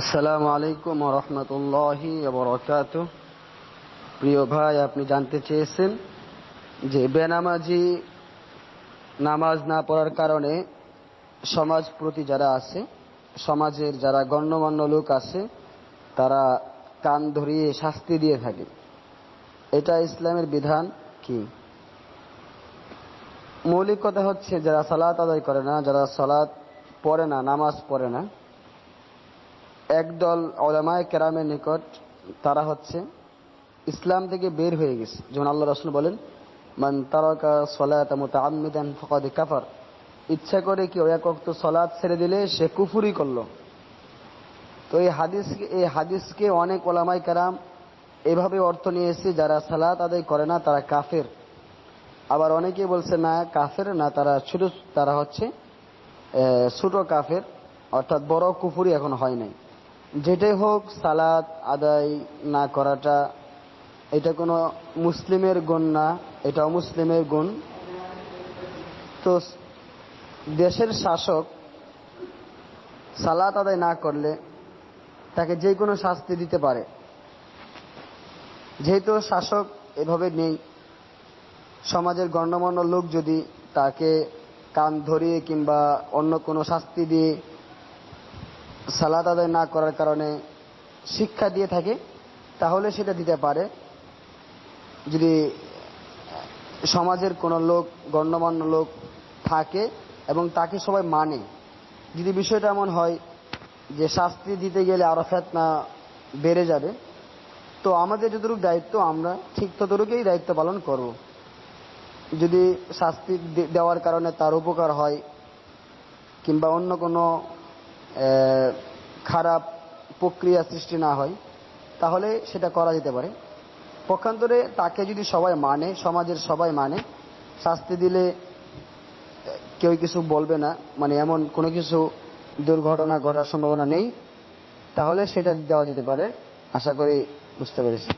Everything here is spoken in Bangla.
আসসালামু আলাইকুম রহমতুল্লাহি বরকাত প্রিয় ভাই, আপনি জানতে চেয়েছেন যে বেনামাজি নামাজ না পড়ার কারণে সমাজ প্রতি যারা আছে, সমাজের যারা গণ্যমান্য লোক আছে, তারা কান ধরিয়ে শাস্তি দিয়ে থাকে। এটা ইসলামের বিধান কি? মৌলিক কথা হচ্ছে, যারা সালাত আদায় করে না, যারা সালাত পড়ে না, নামাজ পড়ে না একদল ওলামায় কেরামের নিকট তারা হচ্ছে ইসলাম থেকে বের হয়ে গেছে। যেমন আল্লাহ রসুল বলেন, মান তারকা সলাত মুতাআম্মিদান ফাকাদ কাফার। ইচ্ছা করে কি এক ওয়াক্ত সলাৎ ছেড়ে দিলে সে কুফুরি করল। তো এই হাদিস, এই হাদিসকে অনেক ওলামাই কেরাম এভাবে অর্থ নিয়ে এসেছে যারা সালাত আদায় করে না, তারা কাফের। আবার অনেকে বলছে, না, কাফের না, তারা ছোট, তারা হচ্ছে ছোট কাফের, অর্থাৎ বড় কুফুরি এখন হয় নাই। যেটাই হোক, সালাত আদায় না করাটা, এটা কোনো মুসলিমের গুণ না, এটা অমুসলিমের গুণ। তো দেশের শাসক সালাত আদায় না করলে তাকে যে কোনো শাস্তি দিতে পারে। যেহেতু শাসক এভাবে নেই, সমাজের গণ্যমান্য লোক যদি তাকে কান ধরিয়ে কিংবা অন্য কোনো শাস্তি দিয়ে সালাদ আদায় না করার কারণে শিক্ষা দিয়ে থাকে, তাহলে সেটা দিতে পারে। যদি সমাজের কোনো লোক, গণ্যমান্য লোক থাকে এবং তাকে সবাই মানে যদি বিষয়টা এমন হয় যে শাস্তি দিতে গেলে আরও ফেতনা বেড়ে যাবে, তো আমাদের যতটুকু দায়িত্ব আমরা ঠিক ততটুকুই দায়িত্ব পালন করব। যদি শাস্তি দেওয়ার কারণে তার উপকার হয় কিংবা অন্য কোনো খারাপ প্রক্রিয়া সৃষ্টি না হয়, তাহলে সেটা করা যেতে পারে। পক্ষান্তরে তাকে যদি সবাই মানে সমাজের সবাই মানে শাস্তি দিলে কেউ কিছু বলবে না মানে এমন কোনো কিছু দুর্ঘটনা ঘটার সম্ভাবনা নেই, তাহলে সেটা দেওয়া যেতে পারে। আশা করি বুঝতে পেরেছি।